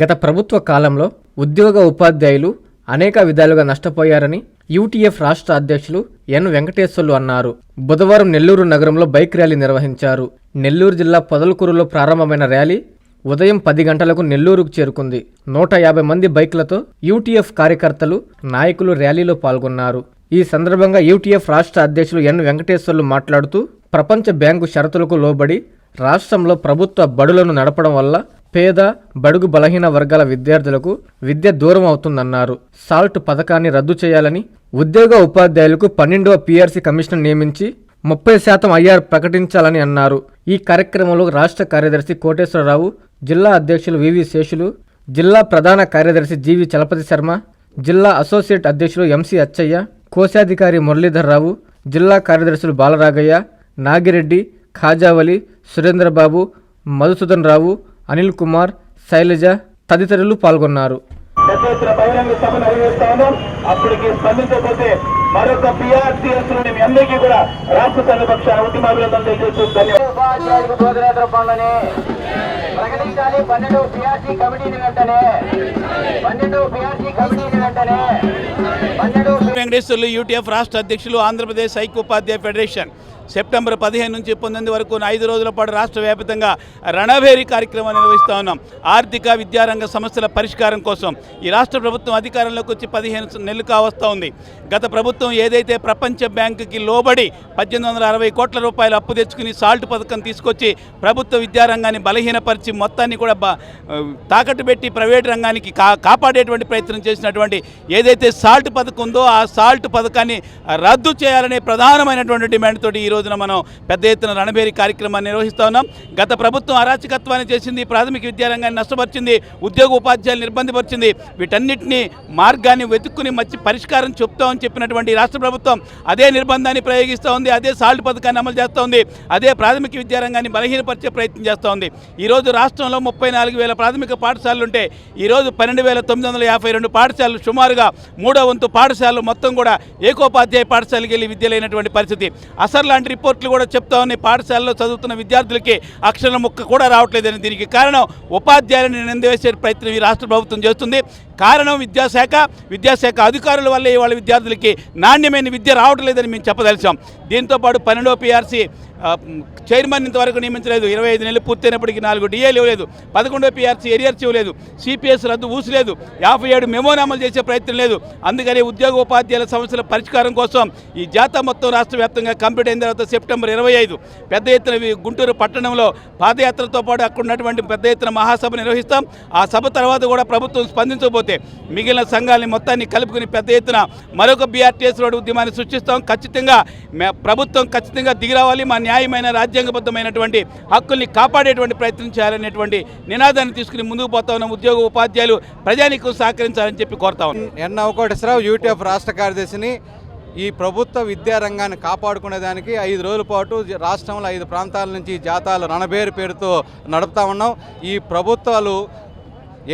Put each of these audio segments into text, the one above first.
గత ప్రభుత్వ కాలంలో ఉద్యోగ ఉపాధ్యాయులు అనేక విధాలుగా నష్టపోయారని యూటీఎఫ్ రాష్ట్ర అధ్యక్షులు ఎన్ వెంకటేశ్వర్లు అన్నారు. బుధవారం నెల్లూరు నగరంలో బైక్ ర్యాలీ నిర్వహించారు. నెల్లూరు జిల్లా పొదలకూరులో ప్రారంభమైన ర్యాలీ ఉదయం పది గంటలకు నెల్లూరుకు చేరుకుంది. నూట యాభై మంది బైక్లతో యూటీఎఫ్ కార్యకర్తలు నాయకులు ర్యాలీలో పాల్గొన్నారు. ఈ సందర్భంగా యూటీఎఫ్ రాష్ట్ర అధ్యక్షులు ఎన్ వెంకటేశ్వర్లు మాట్లాడుతూ ప్రపంచ బ్యాంకు షరతులకు లోబడి రాష్ట్రంలో ప్రభుత్వ బడులను నడపడం వల్ల పేద బడుగు బలహీన వర్గాల విద్యార్థులకు విద్య దూరం అవుతుందన్నారు. సాల్ట్ పథకాన్ని రద్దు చేయాలని ఉద్యోగ ఉపాధ్యాయులకు పన్నెండవ పీఆర్సీ కమిషన్ నియమించి ముప్పై శాతం ఐఆర్ ప్రకటించాలని అన్నారు. ఈ కార్యక్రమంలో రాష్ట్ర కార్యదర్శి కోటేశ్వరరావు జిల్లా అధ్యక్షులు వివి శేషులు జిల్లా ప్రధాన కార్యదర్శి జీవి చలపతి శర్మ జిల్లా అసోసియేట్ అధ్యక్షులు ఎంసీ అచ్చయ్య కోశాధికారి మురళీధర్రావు జిల్లా కార్యదర్శులు బాలరాగయ్య నాగిరెడ్డి ఖాజావలి సురేంద్రబాబు మధుసూదన్ రావు అనిల్ కుమార్ శైలజ తదితరులు పాల్గొన్నారు. పెద్ద ఎత్తున బహిరంగ సభ నిర్వహిస్తాను అప్పటికి స్పందించకపోతే మరొక పిఆర్సీఎస్ మీ అందరికీ కూడా రాష్ట్ర సంఘ పక్షాన ఉద్యమాభినందనలు తెలియజేస్తూ ధన్యవాదాలు. ఉపాధ్యాయులకు బోధనేతర పనులని ప్రకటించాలి. పన్నెండు పిఆర్సీ కమిటీని వెంటనే. పన్నెండు పిఆర్సీ కమిటీని వెంటనే. పన్నెండు వెంకటేశ్వర్లు యూటీఎఫ్ రాష్ట్ర అధ్యక్షులు ఆంధ్రప్రదేశ్ ఐక్యోపాధ్యాయ ఫెడరేషన్. సెప్టెంబర్ పదిహేను నుంచి పంతొమ్మిది వరకు ఐదు రోజుల పాటు రాష్ట్ర వ్యాప్తంగా రణభేరి కార్యక్రమాన్ని నిర్వహిస్తూ ఉన్నాం. ఆర్థిక విద్యారంగ సమస్యల పరిష్కారం కోసం ఈ రాష్ట్ర ప్రభుత్వం అధికారంలోకి వచ్చి పదిహేను నెలలు కావస్తూ ఉంది. గత ప్రభుత్వం ఏదైతే ప్రపంచ బ్యాంకుకి లోబడి పద్దెనిమిది వందల అరవై కోట్ల రూపాయలు అప్పు తెచ్చుకుని సాల్ట్ పథకం తీసుకొచ్చి ప్రభుత్వ విద్యారంగాన్ని బలహీనపరిచి మొత్తాన్ని కూడా తాకట్టు పెట్టి ప్రైవేట్ రంగానికి కా కాపాడేటువంటి ప్రయత్నం చేసినటువంటి ఏదైతే సాల్ట్ పథకం ఉందో ఆ సాల్ట్ పథకాన్ని రద్దు చేయాలనే ప్రధానమైనటువంటి డిమాండ్ తోటి ఈ రోజున మనం పెద్ద ఎత్తున రణబేరి కార్యక్రమాన్ని నిర్వహిస్తా ఉన్నాం. గత ప్రభుత్వం అరాచకత్వాన్ని చేసింది ప్రాథమిక విద్యారంగాన్ని నష్టపరిచింది ఉద్యోగ ఉపాధ్యాయులు నిర్బంధపరిచింది వీటన్నిటిని మార్గాన్ని వెతుక్కుని మంచి పరిష్కారం చెప్తామని చెప్పినటువంటి రాష్ట్ర ప్రభుత్వం అదే నిర్బంధాన్ని ప్రయోగిస్తూ ఉంది అదే సాల్ట్ పథకాన్ని అమలు చేస్తూ ఉంది అదే ప్రాథమిక విద్యారంగాన్ని బలహీనపరిచే ప్రయత్నం చేస్తూ ఉంది. ఈరోజు రాష్ట్రంలో ముప్పై నాలుగు వేల ప్రాథమిక పాఠశాలలు ఉంటే ఈరోజు పన్నెండు వేల తొమ్మిది వందల యాభై రెండు పాఠశాలలు సుమారుగా మూడో వంతు పాఠశాలలు మొత్తం కూడా ఏకోపాధ్యాయ పాఠశాలకి వెళ్ళి విద్యలైనటువంటి పరిస్థితి. అసలు ఇలాంటి రిపోర్ట్లు కూడా చెప్తా ఉన్నాయి. పాఠశాలలో చదువుతున్న విద్యార్థులకి అక్షర ముక్క కూడా రావట్లేదని దీనికి కారణం ఉపాధ్యాయులను నిందవేసే ప్రయత్నం ఈ రాష్ట్ర ప్రభుత్వం చేస్తుంది. కారణం విద్యాశాఖ. విద్యాశాఖ అధికారుల వల్లే వాళ్ళ విద్యార్థులకి నాణ్యమైన విద్య రావట్లేదని మేము చెప్పదలిచాం. దీంతోపాటు పన్నెండో పీఆర్సీ చైర్మన్ ఇంతవరకు నియమించలేదు. ఇరవై ఐదు నెలలు పూర్తయినప్పటికీ నాలుగు డిఏలు ఇవ్వలేదు. పదకొండో పిఆర్సీ ఎరియర్స్ ఇవ్వలేదు. సిపిఎస్ రద్దు ఊసలేదు. యాభై ఏడు మెమోని అమలు చేసే ప్రయత్నం లేదు. అందుకని ఉద్యోగ ఉపాధ్యాయుల సమస్యల పరిష్కారం కోసం ఈ జాతా మొత్తం రాష్ట్ర వ్యాప్తంగా కంప్లీట్ అయిన తర్వాత సెప్టెంబర్ ఇరవై ఐదు పెద్ద ఎత్తున గుంటూరు పట్టణంలో పాదయాత్రతో పాటు అక్కడ ఉన్నటువంటి పెద్ద ఎత్తున మహాసభ నిర్వహిస్తాం. ఆ సభ తర్వాత కూడా ప్రభుత్వం స్పందించకపోతే మిగిలిన సంఘాలని మొత్తాన్ని కలుపుకుని పెద్ద ఎత్తున మరొక బీఆర్టీఎస్ రోడ్డు ఉద్యమాన్ని సృష్టిస్తాం. ఖచ్చితంగా మే- ప్రభుత్వం ఖచ్చితంగా దిగిరావాలి మా న్యాయమైన రాజ్యాంగబద్ధమైనటువంటి హక్కుల్ని కాపాడేటువంటి ప్రయత్నం చేయాలనేటువంటి నినాదాన్ని తీసుకుని ముందుకు పోతా ఉన్న ఉద్యోగ ఉపాధ్యాయులు ప్రజానికి సహకరించాలని చెప్పి కోరుతా ఉన్నాం. ఎన్ అవకోటేశ్వరరావు యూటీఎఫ్ రాష్ట్ర కార్యదర్శిని ఈ ప్రభుత్వ విద్యారంగాన్ని కాపాడుకునేదానికి ఐదు రోజుల పాటు రాష్ట్రంలో ఐదు ప్రాంతాల నుంచి జాతాలు రణబేరు పేరుతో నడుపుతా ఉన్నాం. ఈ ప్రభుత్వాలు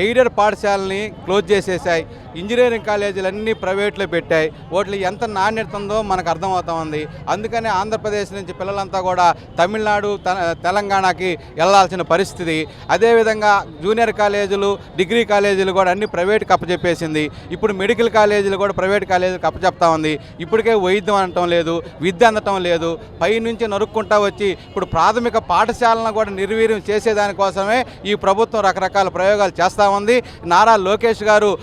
ఎయిడెడ్ పాఠశాలని క్లోజ్ చేసేసాయి ఇంజనీరింగ్ కాలేజీలు అన్నీ ప్రైవేట్లో పెట్టాయి. వాటిలో ఎంత నాణ్యత ఉందో మనకు అర్థమవుతా ఉంది అందుకనే ఆంధ్రప్రదేశ్ నుంచి పిల్లలంతా కూడా తమిళనాడు త- తెలంగాణకి వెళ్ళాల్సిన పరిస్థితి. అదేవిధంగా జూనియర్ కాలేజీలు డిగ్రీ కాలేజీలు కూడా అన్ని ప్రైవేట్కి అప్పచెప్పేసింది. ఇప్పుడు మెడికల్ కాలేజీలు కూడా ప్రైవేట్ కాలేజీలకు అప్పచెప్తా ఉంది. ఇప్పటికే వైద్యం అనటం లేదు విద్య అందటం లేదు. పైనుంచి నరుక్కుంటా వచ్చి ఇప్పుడు ప్రాథమిక పాఠశాలను కూడా నిర్వీర్యం చేసేదానికోసమే ఈ ప్రభుత్వం రకరకాల ప్రయోగాలు చేస్తూ ఉంది. నారా లోకేష్ గారు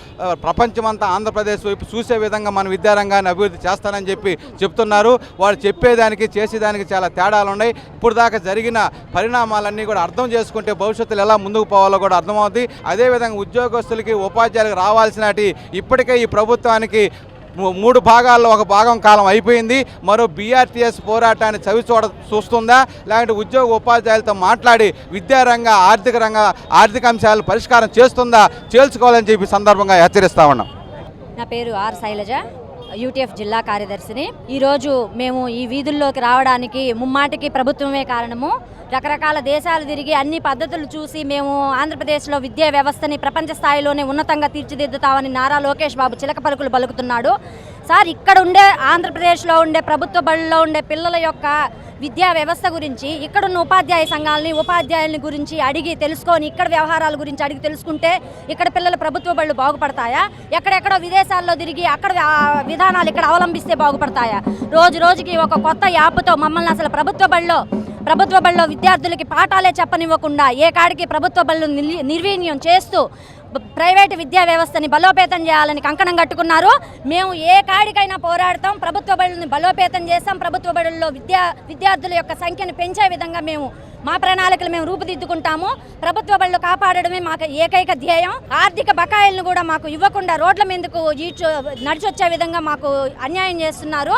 ప్రపంచమంతా ఆంధ్రప్రదేశ్ వైపు చూసే విధంగా మన విద్యారంగాన్ని అభివృద్ధి చేస్తానని చెప్పి చెప్తున్నారు. వాళ్ళు చెప్పేదానికి చేసేదానికి చాలా తేడాలు ఉన్నాయి ఇప్పుడు దాకా జరిగిన పరిణామాలన్నీ కూడా అర్థం చేసుకుంటే భవిష్యత్తులో ఎలా ముందుకు పోవాలో కూడా అర్థమవుతుంది అదేవిధంగా ఉద్యోగస్తులకి ఉపాధ్యాయులకు రావాల్సినటి ఇప్పటికే ఈ ప్రభుత్వానికి మూడు భాగాల్లో ఒక భాగం కాలం అయిపోయింది. మరో బీఆర్టీఎస్ పోరాటాన్ని చవి చూడ చూస్తుందా? లేదంటే ఉద్యోగ ఉపాధ్యాయులతో మాట్లాడి విద్యారంగ ఆర్థిక రంగ ఆర్థిక అంశాలు పరిష్కారం చేస్తుందా? చేల్చుకోవాలని చెప్పి సందర్భంగా హెచ్చరిస్తా ఉన్నాం. నా పేరు ఆర్ శైలజ. యూటీఎఫ్ జిల్లా కార్యదర్శిని. ఈరోజు మేము ఈ వీధుల్లోకి రావడానికి ముమ్మాటికి ప్రభుత్వమే కారణము. రకరకాల దేశాలు తిరిగి అన్ని పద్ధతులు చూసి మేము ఆంధ్రప్రదేశ్లో విద్యా వ్యవస్థని ప్రపంచ స్థాయిలోనే ఉన్నతంగా తీర్చిదిద్దుతామని నారా లోకేష్ బాబు చిలక పలుకులు పలుకుతున్నాడు. సార్ ఇక్కడ ఉండే ఆంధ్రప్రదేశ్లో ఉండే ప్రభుత్వ బడుల్లో ఉండే పిల్లల యొక్క విద్యా వ్యవస్థ గురించి ఇక్కడున్న ఉపాధ్యాయ సంఘాలని ఉపాధ్యాయులని గురించి అడిగి తెలుసుకొని ఇక్కడ వ్యవహారాల గురించి అడిగి తెలుసుకుంటే ఇక్కడ పిల్లల ప్రభుత్వ బళ్ళు బాగుపడతాయా? ఎక్కడెక్కడో విదేశాల్లో తిరిగి అక్కడ విధానాలు ఇక్కడ అవలంబిస్తే బాగుపడతాయా? రోజు రోజుకి ఒక కొత్త యాప్తో మమ్మల్ని అసలు ప్రభుత్వ బళ్ళో ప్రభుత్వ బళ్ళలో విద్యార్థులకి పాఠాలే చెప్పనివ్వకుండా ఏ కాడికి ప్రభుత్వ బళ్ళు నిలి- చేస్తూ ప్రైవేటు విద్యా వ్యవస్థని బలోపేతం చేయాలని కంకణం కట్టుకున్నారు. మేము ఏ కాడికైనా పోరాడతాం. ప్రభుత్వ బడులను బలోపేతం చేస్తాం. ప్రభుత్వ బడుల్లో విద్యా విద్యార్థుల యొక్క సంఖ్యను పెంచే విధంగా మేము మా ప్రణాళికలు మేము రూపుదిద్దుకుంటాము. ప్రభుత్వ బళ్ళు కాపాడడమే మాకు ఏకైక ధ్యేయం. ఆర్థిక బకాయిలను కూడా మాకు ఇవ్వకుండా రోడ్ల మీదకు ఈడ్చు నడిచొచ్చే విధంగా మాకు అన్యాయం చేస్తున్నారు.